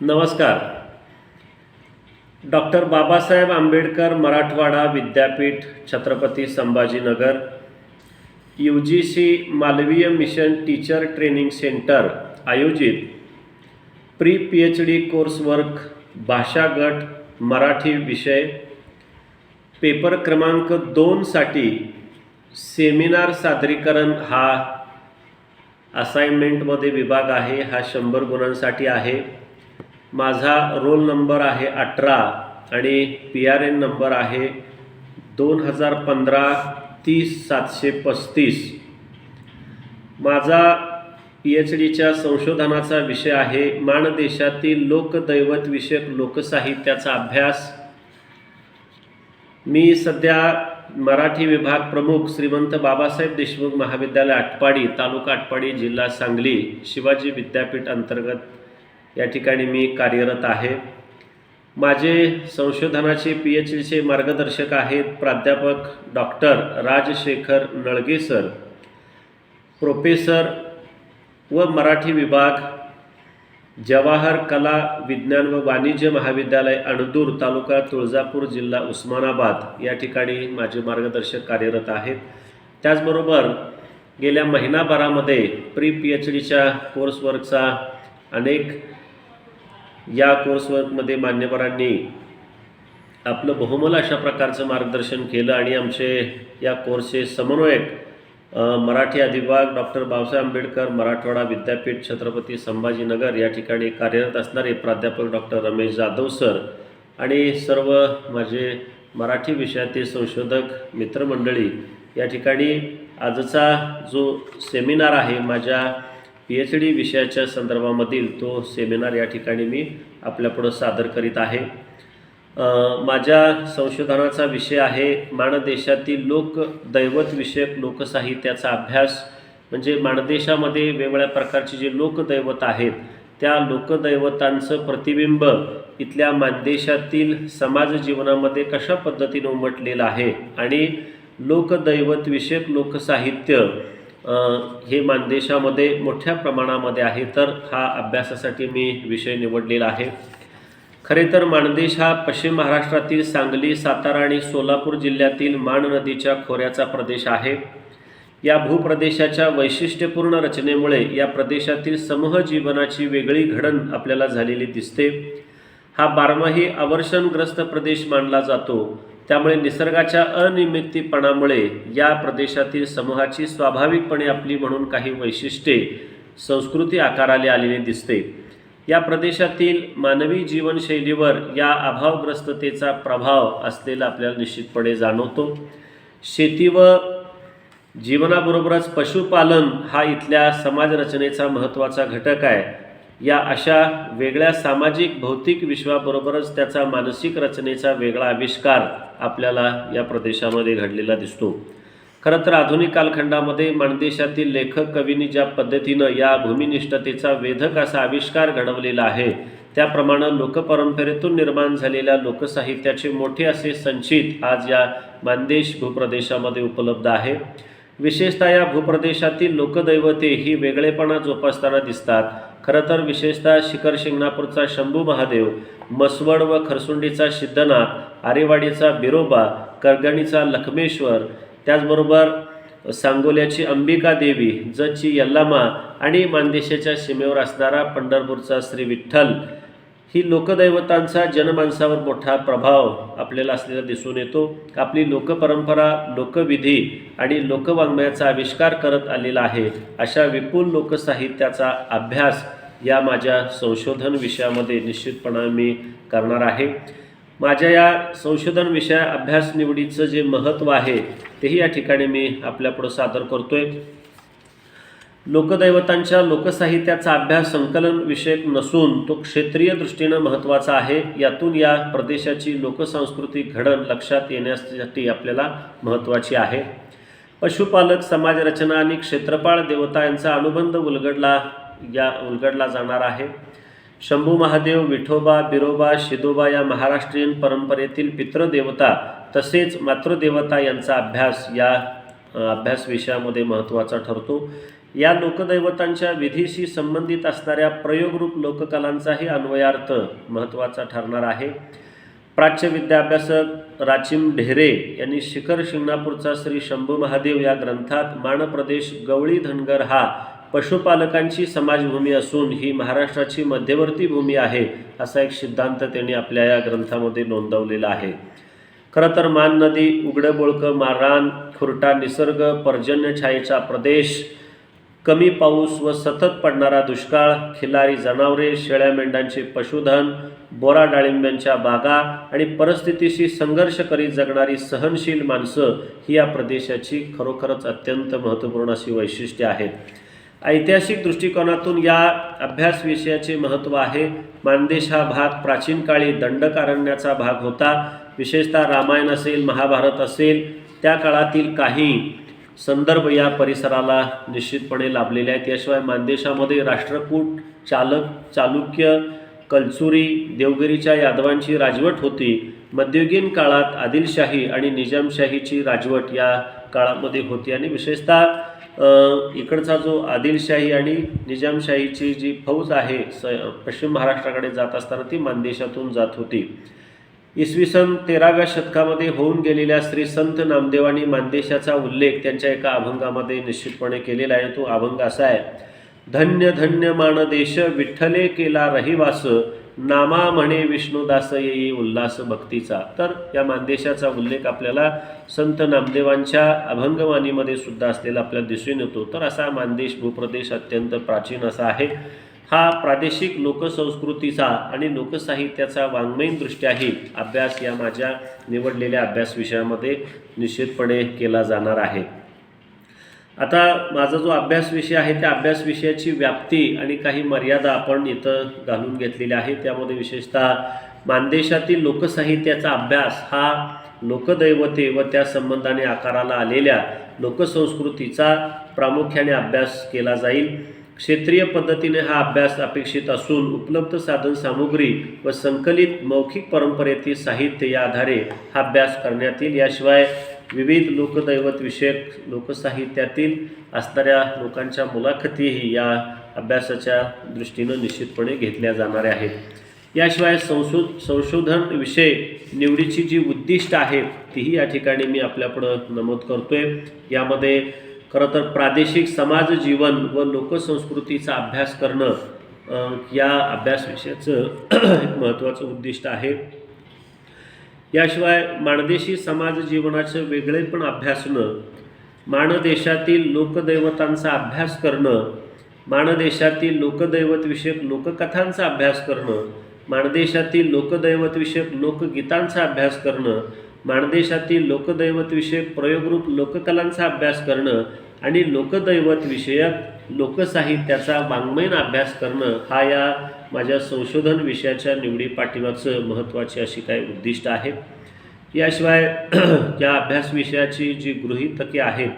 नमस्कार. डॉक्टर बाबासाहेब आंबेडकर मराठवाडा विद्यापीठ Chhatrapati Sambhajinagar U G C Malviya mission teacher training centre आयोजित pre P H D coursework भाषा गट मराठी विषय. पेपर क्रमांक दोनसाठी सेमिनार सादरीकरण हा असाइनमेंटमध्ये विभाग आहे हा शंभर गुणांसाठी आहे. माझा रोल नंबर आहे अठरा आणि पी आर एन नंबर आहे दोन हजार पंधरा तीस सातशे पस्तीस. माझा पी एच डीच्या संशोधनाचा विषय आहे माणदेशातील लोकदैवत विषयक लोकसाहित्याचा अभ्यास. मी सध्या मराठी विभाग प्रमुख श्रीमंत बाबासाहेब देशमुख महाविद्यालय आटपाडी तालुका आटपाडी जिल्हा सांगली शिवाजी विद्यापीठ अंतर्गत या ठिकाणी मी कार्यरत आहे. माझे संशोधनाचे पी एच डीचे मार्गदर्शक आहेत प्राध्यापक doctor Rajshekhar Nalage sir professor व मराठी विभाग जवाहर कला विज्ञान व वाणिज्य महाविद्यालय अणदूर तालुका तुळजापूर जिल्हा उस्मानाबाद या ठिकाणी माझे मार्गदर्शक कार्यरत आहेत. त्याचबरोबर गेल्या महिनाभरामध्ये प्री पी एच डीच्या कोर्सवर्कचा अनेक या कोर्सवर्कमध्ये मान्यवरांनी आपलं बहुमल अशा प्रकारचं मार्गदर्शन केलं आणि आमचे या कोर्सचे समन्वयक मराठी अधिभाग डॉक्टर बाबासाहेब आंबेडकर मराठवाडा विद्यापीठ छत्रपती संभाजीनगर या ठिकाणी कार्यरत असणारे प्राध्यापक डॉक्टर रमेश जाधव सर आणि सर्व माझे मराठी विषयातील संशोधक मित्रमंडळी या ठिकाणी आजचा जो सेमिनार आहे माझ्या पी एच डी विषयाच्या संदर्भामधील तो सेमिनार या ठिकाणी मी आपल्यापुढं सादर करीत आहे. माझ्या संशोधनाचा विषय आहे माणदेशातील लोक दैवत विषयक लोकसाहित्याचा अभ्यास. म्हणजे माणदेशामध्ये वेगवेगळ्या प्रकारचे जे लोकदैवत आहेत त्या लोकदैवतांचं प्रतिबिंब इथल्या मानदेशातील समाज जीवनामध्ये कशा पद्धतीने उमटलेलं आहे आणि लोकदैवत विषयक लोकसाहित्य हे मानदेशामध्ये मोठ्या प्रमाणामध्ये आहे तर हा अभ्यासासाठी मी विषय निवडलेला आहे. खरे तर माणदेश हा पश्चिम महाराष्ट्रातील सांगली सातारा आणि सोलापूर जिल्ह्यातील मान नदीच्या खोऱ्याचा प्रदेश आहे. या भूप्रदेशाच्या वैशिष्ट्यपूर्ण रचनेमुळे या प्रदेशातील समूह जीवनाची वेगळी घडण आपल्याला झालेली दिसते. हा बारमाही आवर्षणग्रस्त प्रदेश मानला जातो. त्यामुळे निसर्गाच्या अनियमितपणामुळे या प्रदेशातील समूहाची स्वाभाविकपणे आपली म्हणून काही वैशिष्ट्ये संस्कृती आकाराला आलेली दिसते. या प्रदेशातील मानवी जीवनशैलीवर या अभावग्रस्ततेचा प्रभाव असलेला आपल्याला निश्चितपणे जाणवतो. शेती व जीवनाबरोबरच पशुपालन हा इथल्या समाजरचनेचा महत्त्वाचा घटक आहे. या अशा वेगळ्या सामाजिक भौतिक विश्वाबरोबरच त्याचा मानसिक रचनेचा वेगळा आविष्कार आपल्याला या प्रदेशामध्ये घडलेला दिसतो. खरं तर आधुनिक कालखंडामध्ये माणदेशातील लेखक कवींनी ज्या पद्धतीनं या भूमिनिष्ठतेचा वेधक असा आविष्कार घडवलेला आहे त्याप्रमाणे लोकपरंपरेतून निर्माण झालेल्या लोकसाहित्याचे मोठे असे संचित आज या मानदेश भूप्रदेशामध्ये उपलब्ध आहे. विशेषतः या भूप्रदेशातील लोकदैवते ही वेगळेपणा जोपासताना दिसतात. खरं तर विशेषतः शिखर शिंगणापूरचा शंभू महादेव मसवड व खरसुंडीचा सिद्धनाथ आरेवाडीचा बिरोबा करगणीचा लखमेश्वर त्याचबरोबर सांगोल्याची अंबिका देवी जची यल्लामा आणि मानदेशाच्या सीमेवर असणारा पंढरपूरचा श्री विठ्ठल. ही लोकदैवतांचा जनमानसावर मोठा प्रभाव आपल्याला असलेला दिसून येतो. आपली लोकपरंपरा लोकविधी आणि लोकवाङ्मयाचा आविष्कार करत आलेला आहे अशा विपुल लोकसाहित्याचा अभ्यास या माझ्या संशोधन विषयामध्ये निश्चितपणे मी करणार आहे. माझ्या या संशोधन विषया अभ्यास निवडीचं जे महत्त्व आहे तेही या ठिकाणी मी आपल्यापुढं सादर करतो आहे लोकदैवतांच्या लोकसाहित्याचा अभ्यास संकलन विषयक नसून तो क्षेत्रीय दृष्टीनं महत्त्वाचा आहे. यातून या प्रदेशाची लोकसांस्कृतिक घडण लक्षात येण्यासाठी आपल्याला महत्त्वाची आहे. पशुपालक समाजरचना आणि क्षेत्रपाळ देवता यांचा अनुबंध उलगडला या उलगडला जाणार आहे. शंभू महादेव विठोबा बिरोबा शिदोबा या महाराष्ट्रीयन परंपरेतील पितृदेवता तसेच मातृदेवता यांचा अभ्यास या अभ्यास विषयामध्ये महत्त्वाचा ठरतो. या लोकदैवतांच्या विधीशी संबंधित असणाऱ्या प्रयोगरूप लोककलांचाही अन्वयार्थ महत्त्वाचा ठरणार आहे. प्राच्य विद्याभ्यासक राचिम ढेरे यांनी शिखर शिंगणापूरचा श्री शंभू महादेव या ग्रंथात माणप्रदेश गवळी धनगर हा पशुपालकांची समाजभूमी असून ही महाराष्ट्राची मध्यवर्ती भूमी आहे असा एक सिद्धांत त्यांनी आपल्या या ग्रंथामध्ये नोंदवलेला आहे. खरं तर मान नदी उघडं बोळकं मारान खुरटा निसर्ग पर्जन्यछायेचा प्रदेश कमी पाऊस व सतत पडणारा दुष्काळ खिलारी जनावरे शेळ्या मेंढ्यांचे पशुधन बोरा डाळिंब्यांच्या बागा आणि परिस्थितीशी संघर्ष करीत जगणारी सहनशील माणसं ही या प्रदेशाची खरोखरच अत्यंत महत्त्वपूर्ण अशी वैशिष्ट्ये आहेत. ऐतिहासिक दृष्टिकोनातून या अभ्यास विषयाचे महत्त्व आहे. मानदेश हा भाग प्राचीन काळी दंडकारण्याचा भाग होता. विशेषतः रामायण असेल महाभारत असेल त्या काळातील काही संदर्भ या परिसराला निश्चितपणे लाभलेले आहेत. याशिवाय मानदेशामध्ये राष्ट्रकूट चालक चालुक्य कलचुरी देवगिरीच्या यादवांची राजवट होती. मध्ययुगीन काळात आदिलशाही आणि निजामशाहीची राजवट या काळामध्ये होती आणि विशेषतः इकडचा जो आदिलशाही आणि निजामशाहीची जी फौज आहे स पश्चिम महाराष्ट्राकडे जात असताना ती मानदेशातून जात होती. इसवी सन तेराव्या शतकामध्ये होऊन गेलेल्या श्री संत नामदेवानी मानदेशाचा उल्लेख त्यांच्या एका अभंगामध्ये निश्चितपणे केलेला आहे. तो अभंग असा आहे धन्य धन्य मानदेश विठ्ठले केला रहिवास नामा म्हणे विष्णुदास येई उल्हास भक्तीचा. तर या मानदेशाचा उल्लेख आपल्याला संत नामदेवांच्या अभंगवाणीमध्ये सुद्धा असलेला आपल्याला दिसून येतो. तर असा मानदेश भूप्रदेश अत्यंत प्राचीन असा आहे. हा प्रादेशिक लोकसंस्कृतीचा आणि लोकसाहित्याचा वाङ्मयीनदृष्ट्याही अभ्यास या माझ्या निवडलेल्या अभ्यास विषयामध्ये निश्चितपणे केला जाणार आहे. आता माझा जो अभ्यास विषय आहे त्या अभ्यास विषयाची व्याप्ती आणि काही मर्यादा आपण इथं घालून घेतलेल्या आहे त्यामध्ये विशेषतः मानदेशातील लोकसाहित्याचा अभ्यास हा लोकदैवते व त्या संबंधाने आकाराला आलेल्या लोकसंस्कृतीचा प्रामुख्याने अभ्यास केला जाईल. क्षेत्रीय पद्धतीने हा अभ्यास अपेक्षित असून उपलब्ध साधन सामुग्री व संकलित मौखिक परंपरेतील साहित्य या आधारे हा अभ्यास करण्यात येईल. याशिवाय विविध लोकदैवत विषयक लोकसाहित्यातील असणाऱ्या लोकांच्या मुलाखतीही या अभ्यासाच्या दृष्टीनं निश्चितपणे घेतल्या जाणाऱ्या आहेत. याशिवाय संशोध संशोधन विषय निवडीची जी उद्दिष्ट आहेत तीही या ठिकाणी मी आपल्यापुढं नमूद करतोय. यामध्ये खरं तर प्रादेशिक समाज जीवन व लोकसंस्कृतीचा अभ्यास करणं या अभ्यास विषयाचं एक महत्त्वाचं उद्दिष्ट आहे. याशिवाय माणदेशी समाज जीवनाचं वेगळेपण अभ्यासणं माणदेशातील लोकदैवतांचा अभ्यास करणं माणदेशातील लोकदैवतविषयक लोककथांचा अभ्यास करणं माणदेशातील लोकदैवतविषयक लोकगीतांचा अभ्यास करणं माणदेशातील लोकदैवत विषयक प्रयोगरूप लोककलांचा अभ्यास करणं आणि लोकदैवत विषयक लोकसाहित्याचा वाङ्मयीन अभ्यास करणं हा या माझ्या संशोधन विषयाच्या निवडी पाठीमागचं महत्त्वाची अशी काही उद्दिष्ट आहे याशिवाय या अभ्यास विषयाची जी गृहितके आहेत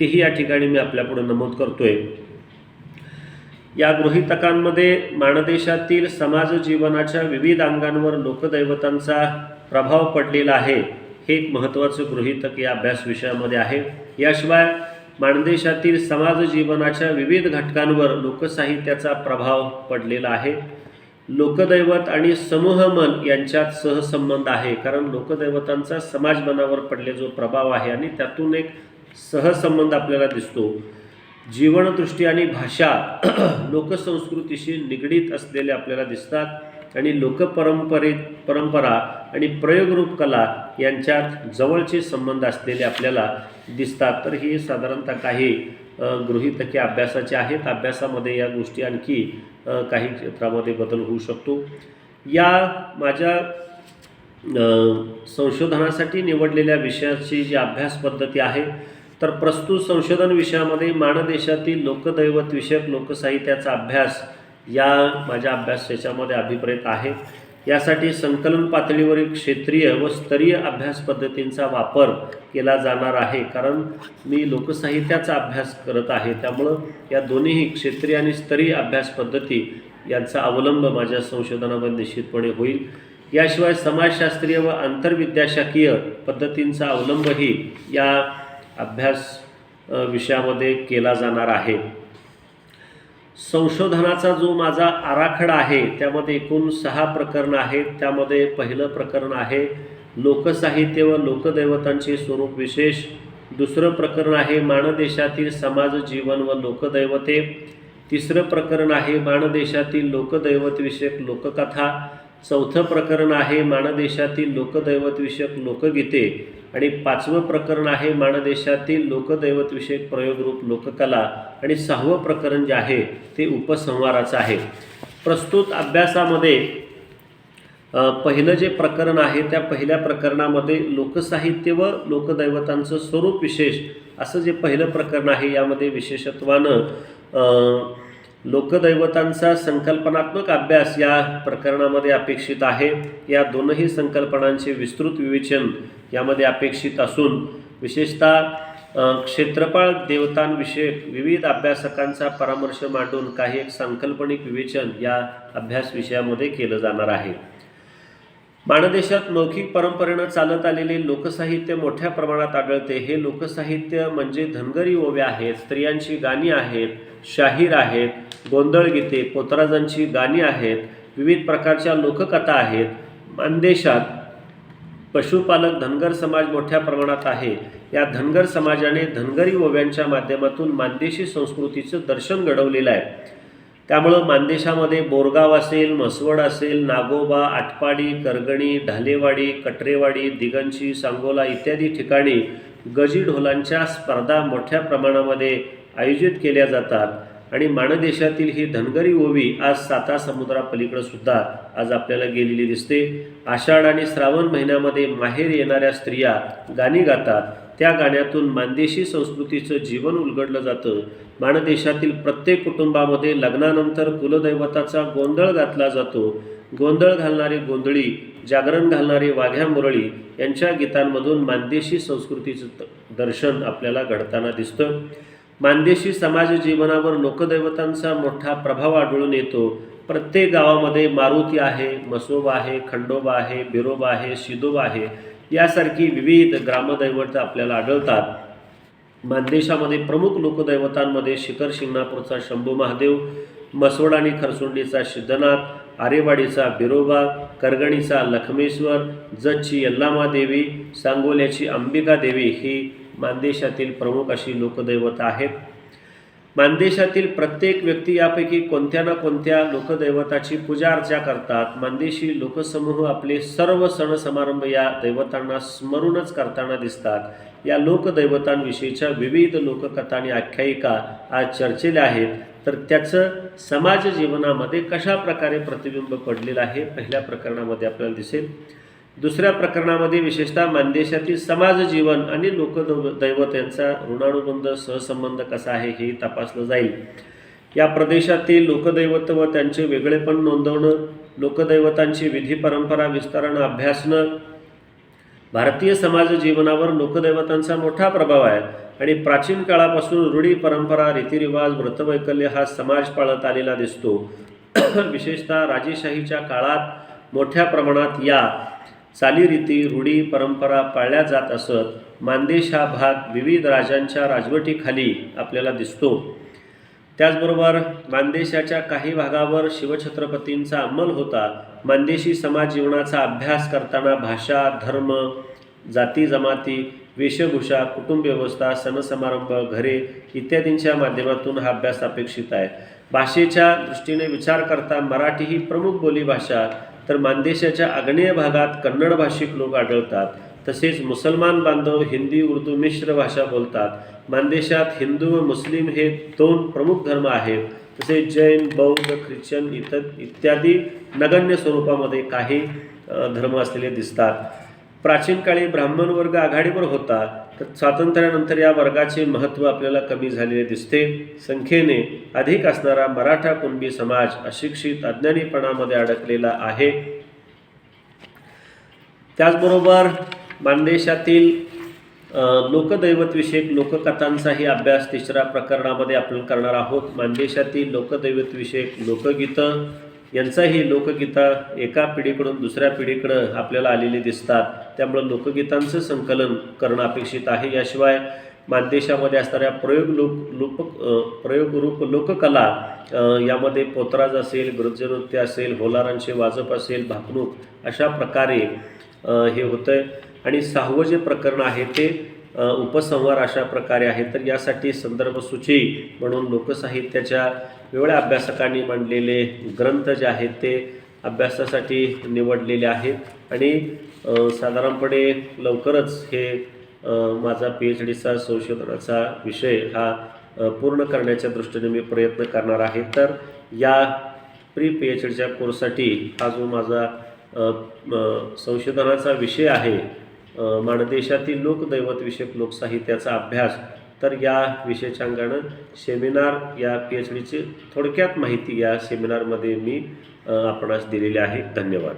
तीही या ठिकाणी मी आपल्यापुढे नमूद करतोय. या गृहितकांमध्ये माणदेशातील समाज जीवनाच्या विविध अंगांवर लोकदैवतांचा प्रभाव पडलेला आहे हे एक महत्त्वाचं गृहीतक या अभ्यास विषयामध्ये आहे. याशिवाय माणदेशातील समाज जीवनाच्या विविध घटकांवर लोकसाहित्याचा प्रभाव पडलेला आहे. लोकदैवत आणि समूहमन यांच्यात सहसंबंध आहे कारण लोकदैवतांचा समाजमनावर पडले जो प्रभाव आहे आणि त्यातून एक सहसंबंध आपल्याला दिसतो. जीवनदृष्टी आणि भाषा लोकसंस्कृतीशी निगडीत असलेले आपल्याला दिसतात. आणि लोकपरंपरेत परंपरा आणि प्रयोगरूप कला यांच्यात जवळचे संबंध असलेले आपल्याला दिसतात. तर ही साधारणतः काही गृहितके अभ्यासाचे आहेत. अभ्यासामध्ये या गोष्टी आणखी काही क्षेत्रामध्ये बदल होऊ शकतो. या माझ्या संशोधनासाठी निवडलेल्या विषयाची जी अभ्यास पद्धती आहे तर प्रस्तुत संशोधन विषयामध्ये मानदेशातील लोकदैवत विषयक लोकसाहित्याचा अभ्यास या माझ्या अभ्यास याच्यामध्ये अभिप्रेत आहे. यासाठी संकलन पातळीवरील क्षेत्रीय व स्तरीय अभ्यास पद्धतींचा वापर केला जाणार आहे. कारण मी लोकसाहित्याचा अभ्यास करत आहे. त्यामुळं या दोन्हीही क्षेत्रीय आणि स्तरीय अभ्यास पद्धती यांचा अवलंब माझ्या संशोधनामध्ये निश्चितपणे होईल. याशिवाय समाजशास्त्रीय व आंतरविद्याशाखीय पद्धतींचा अवलंबही या अभ्यास विषयामध्ये केला जाणार आहे. संशोधनाचा जो माझा आराखडा आहे त्यामध्ये एकूण सहा प्रकरणं आहेत. त्यामध्ये पहिलं प्रकरण आहे लोकसाहित्य व लोकदैवतांचे स्वरूप विशेष. दुसरं प्रकरण आहे माणदेशातील समाज जीवन व लोकदैवते. तिसरं प्रकरण आहे माणदेशातील लोकदैवतविषयक लोककथा. चौथं प्रकरण आहे माणदेशातील लोकदैवतविषयक लोकगीते आणि पाचवं प्रकरण आहे माणदेशातील लोकदैवतविषयक प्रयोगरूप लोककला आणि सहावं प्रकरण जे आहे ते उपसंहाराचं आहे. प्रस्तुत अभ्यासामध्ये पहिलं जे प्रकरण आहे त्या पहिल्या प्रकरणामध्ये लोकसाहित्य व लोकदैवतांचं स्वरूप विशेष असं जे पहिलं प्रकरण आहे यामध्ये विशेषत्वानं लोकदैवतांचा संकल्पनात्मक अभ्यास या प्रकरणामध्ये अपेक्षित आहे. या दोनही संकल्पनांचे विस्तृत विवेचन यामध्ये अपेक्षित असून विशेषतः क्षेत्रपाळ देवतांविषयक विविध अभ्यासकांचा परामर्श मांडून काही एक सांकल्पनिक विवेचन या अभ्यास विषयामध्ये केलं जाणार आहे. माणदेशात मौखिक परंपरेनं चालत आलेले लोकसाहित्य मोठ्या प्रमाणात आढळते हे लोकसाहित्य म्हणजे धनगरी ओव्या आहेत स्त्रियांची गाणी आहेत शाहीर आहेत गोंधळ गीते पोतराजांची गाणी आहेत विविध प्रकारच्या लोककथा आहेत. मानदेशात पशुपालक धनगर समाज मोठ्या प्रमाणात आहे. या धनगर समाजाने धनगरी ओव्यांच्या माध्यमातून मानदेशी संस्कृतीचं दर्शन घडवलेलं आहे. त्यामुळं मानदेशामध्ये बोरगाव असेल म्हसवड असेल नागोबा आटपाडी करगणी ढालेवाडी कटरेवाडी दिगंशी सांगोला इत्यादी ठिकाणी गजी ढोलांच्या स्पर्धा मोठ्या प्रमाणामध्ये आयोजित केल्या जातात. आणि माणदेशातील ही धनगरी ओवी आज साता समुद्रापलीकडं सुद्धा आज आपल्याला गेलेली दिसते. आषाढ आणि श्रावण महिन्यामध्ये माहेर येणाऱ्या स्त्रिया गाणी गातात. त्या गाण्यातून मानदेशी संस्कृतीचं जीवन उलगडलं जातं. माणदेशातील प्रत्येक कुटुंबामध्ये लग्नानंतर कुलदैवताचा गोंधळ घातला जातो. गोंधळ घालणारी गोंधळी जागरण घालणारी वाघ्या मुरळी यांच्या गीतांमधून मानदेशी संस्कृतीचं दर्शन आपल्याला घडताना दिसतं. मानदेशी समाज जीवनावर लोकदैवतांचा मोठा प्रभाव आढळून येतो. प्रत्येक गावामध्ये मारुती आहे मसोबा आहे खंडोबा आहे बिरोबा आहे शिदोबा आहे. यासारखी विविध ग्रामदैवत आपल्याला आढळतात. मानदेशामध्ये प्रमुख लोकदैवतांमध्ये शिखर शिंगणापूरचा शंभू महादेव मसवड आणि खरसुंडीचा सिद्धनाथ आरेवाडीचा बिरोबा करगणीचा लखमेश्वर जतची यल्लामा देवी सांगोल्याची अंबिका देवी ही मानदेशातील प्रमुख अशी लोकदैवत आहेत. मानदेशातील प्रत्येक व्यक्ती यापैकी कोणत्या ना कोणत्या लोकदैवताची पूजा अर्चा करतात. मानदेशी लोकसमूह आपले सर्व सण समारंभ या दैवतांना स्मरूनच करताना दिसतात. या लोकदैवतांविषयीच्या विविध लोककथा आणि आख्यायिका आज चर्चेल्या आहेत. तर त्याचं समाज जीवनामध्ये कशा प्रकारे प्रतिबिंब पडलेलं आहे पहिल्या प्रकरणामध्ये आपल्याला दिसेल. दुसऱ्या प्रकरणामध्ये विशेषतः मानदेशातील समाज जीवन आणि लोकदैव दैवत यांचा ऋणानुबंध सहसंबंध कसा आहे हे तपासलं जाईल. या प्रदेशातील लोकदैवत व त्यांचे वेगळेपण नोंदवणं लोकदैवतांची विधी परंपरा विस्तारानं अभ्यासणं भारतीय समाज जीवनावर लोकदैवतांचा मोठा प्रभाव आहे आणि प्राचीन काळापासून रूढी परंपरा रीतिरिवाज व्रतवैकल्य हा समाज पाळत आलेला दिसतो. विशेषतः राजेशाहीच्या काळात मोठ्या प्रमाणात या चालीरीती रूढी परंपरा पाळल्या जात असत मानदेश हा भाग विविध राजांच्या राजवटीखाली आपल्याला दिसतो. त्याचबरोबर मानदेशाच्या काही भागावर शिवछत्रपतींचा अंमल होता. मानदेशी समाज जीवनाचा अभ्यास करताना भाषा धर्म जाती जमाती वेशभूषा कुटुंब व्यवस्था सण समारंभ घरे इत्यादींच्या माध्यमातून हा अभ्यास अपेक्षित आहे. भाषेच्या दृष्टीने विचार करता मराठी ही प्रमुख बोलीभाषा. तर मानदेशाच्या आग्नेय भागात कन्नड भाषिक लोक आढळतात. तसेच मुसलमान बांधव हिंदी उर्दू मिश्र भाषा बोलतात. मानदेशात हिंदू व मुस्लिम हे दोन प्रमुख धर्म आहेत. तसेच जैन बौद्ध ख्रिश्चन इतर इत्यादी नगण्य स्वरूपामध्ये काही धर्म असलेले दिसतात. प्राचीन काळी ब्राह्मण वर्ग आघाडीवर होता तर स्वातंत्र्यानंतर या वर्गाचे महत्त्व आपल्याला कमी झालेले दिसते. संख्येने अधिक असणारा मराठा कुणबी समाज अशिक्षित अज्ञानीपणामध्ये अडकलेला आहे. त्याचबरोबर मानदेशातील लोकदैवतविषयक लोककथांचाही अभ्यास तिसऱ्या प्रकरणामध्ये आपण करणार आहोत. मानदेशातील लोकदैवतविषयक लोकगीतं यांचाही लोकगीता एका पिढीकडून दुसऱ्या पिढीकडं आपल्याला आलेली दिसतात. त्यामुळं लोकगीतांचं संकलन करणं अपेक्षित आहे. याशिवाय मानदेशामध्ये असणाऱ्या प्रयोग लोक लोक प्रयोगरूप लोककला यामध्ये पोतराज असेल गृजनृत्य असेल होलारांचे वाजप असेल भाकणूक अशा प्रकारे हे होतं आहे आणि सहावं जे प्रकरण आहे ते उपसंहार अशा प्रकारे आहे. तर यासाठी संदर्भसूची म्हणून लोकसाहित्याच्या वेगळ्या अभ्यासकांनी मांडलेले ग्रंथ जे आहेत ते अभ्यासासाठी निवडलेले आहेत. आणि साधारणपणे लवकरच हे माझा पी एच डीचा संशोधनाचा विषय हा पूर्ण करण्याच्या दृष्टीने मी प्रयत्न करणार आहे. तर या प्री पी एच डीच्या कोर्ससाठी हा जो माझा संशोधनाचा विषय आहे अ, माणदेशातील लोकदैवतविषयक लोकसाहित्याचा अभ्यास तर या विषयाच्या अंगानं सेमिनार या पी एच डीची थोडक्यात माहिती या सेमिनारमध्ये मी आपणास दिलेली आहे. धन्यवाद.